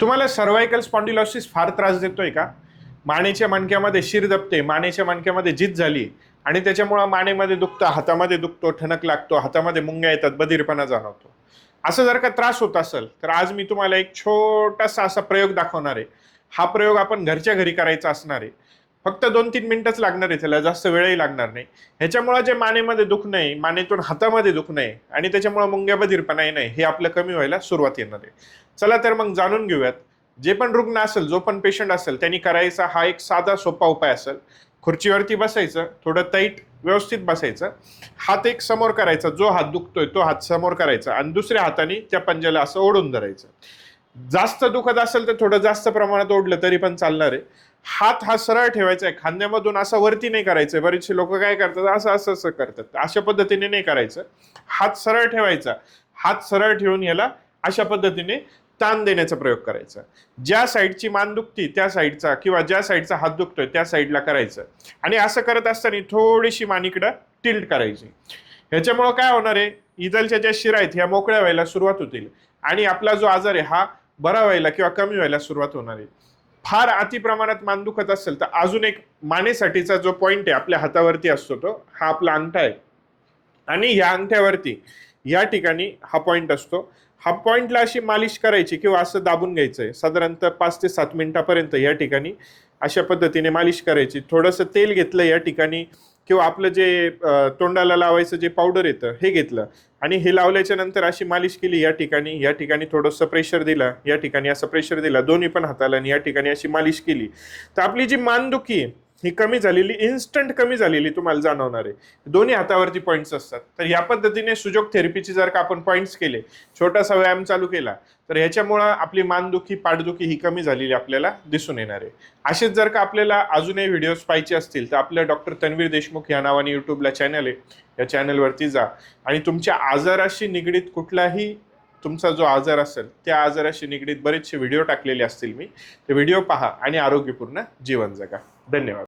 तुम्हाला सर्वायकल स्पॉन्डिलॉसिस फार त्रास देतोय का? मानेच्या मणक्यामध्ये शिर दबते मानेच्या मणक्यामध्ये जीत झाली आणि त्याच्यामुळं मानेमध्ये दुखतं हातामध्ये दुखतो ठणक लागतो हातामध्ये मुंग्या येतात बधीरपणा जाणवतो. असं जर का त्रास होत असेल तर आज मी तुम्हाला एक छोटासा असा प्रयोग दाखवणार आहे. हा प्रयोग आपण घरच्या घरी करायचा असणार आहे. फक्त दोन तीन मिनिटच लागणार आहे त्याला जास्त वेळही लागणार नाही. ह्याच्यामुळं जे मानेमध्ये दुखणं आहे मानेतून हातामध्ये दुखणं आहे आणि त्याच्यामुळं मुंग्या बधीरपणा येणं हे आपलं कमी व्हायला सुरुवात येणार आहे. चला तर मग जाणून घेऊयात. जे पण रुग्ण असेल जो पण पेशंट असेल त्यांनी करायचा हा एक साधा सोपा उपाय असेल. खुर्चीवरती बसायचं थोडं तैट व्यवस्थित बसायचं. हात एक समोर करायचा जो हात दुखतोय तो हात समोर करायचा आणि दुसऱ्या हाताने त्या पंजाला असं ओढून धरायचं. जास्त दुखत असेल तर थोडं जास्त प्रमाणात ओढलं तरी पण चालणार आहे. हात हा सरळ ठेवायचा आहे. खांद्यामधून असं वरती नाही करायचं. बरेचसे लोक काय करतात? असं असं असं करतात. अशा पद्धतीने नाही करायचं. हात सरळ ठेवायचा. हात सरळ ठेवून याला अशा पद्धतीने ताण देण्याचा प्रयोग करायचा. ज्या साईडची मान दुखती त्या साईडचा किंवा ज्या साईडचा हात दुखतोय त्या साईडला करायचं. आणि असं करत असताना थोडीशी मान इकडं टिल्ट करायची. ह्याच्यामुळं काय होणार आहे? इजलच्या ज्या शिरा आहेत ह्या मोकळ्या व्हायला सुरुवात होतील. आणि आपला जो आजार आहे हा बरा व्हायला किंवा कमी व्हायला सुरुवात होणार आहे. फार अति प्रमाणात मानदुखत असेल तर अजून एक मानेसाठीचा जो पॉइंट आहे आपल्या हातावरती असतो तो हा आपला अंगठा आहे. आणि ह्या अंगठ्यावरती या ठिकाणी हा पॉइंट असतो. हा पॉइंटला अशी मालिश करायची किंवा असं दाबून घ्यायचं आहे साधारणतः पाच ते सात मिनिटापर्यंत या ठिकाणी अशा पद्धतीने मालिश करायची. थोडंसं तेल घेतलं या ठिकाणी किंवा आपलं जे तोंडाला लावायचं जे पावडर येतं हे घेतलं. आणि हे लावल्याच्या नंतर अशी मालिश केली या ठिकाणी या ठिकाणी थोडंसं प्रेशर दिला या ठिकाणी असं प्रेशर दिला दोन्ही पण हाताला आणि या ठिकाणी अशी मालिश केली. तर आपली जी मानदुखी आहे ही कमी झालेली इन्स्टंट कमी झालेली तुम्हाला जाणवणार आहे. दोन्ही हातावरती पॉईंट्स असतात. तर या पद्धतीने सुजोग थेरपीची जर का आपण पॉईंट्स केले छोटासा व्यायाम चालू केला तर ह्याच्यामुळं आपली मानदुखी पाठदुखी ही कमी झालेली आपल्याला दिसून येणार आहे. असेच जर का आपल्याला अजूनही व्हिडिओज पाहिजे असतील तर आपल्या डॉक्टर तन्वीर देशमुख या नावाने यूट्यूबला चॅनल आहे. या चॅनलवरती जा. आणि तुमच्या आजाराशी निगडीत कुठलाही तुमचा जो आजार असेल त्या आजाराशी निगडीत बरेचसे व्हिडिओ टाकलेले असतील मी. ते व्हिडिओ पहा आणि आरोग्यपूर्ण जीवन जगा. धन्यवाद.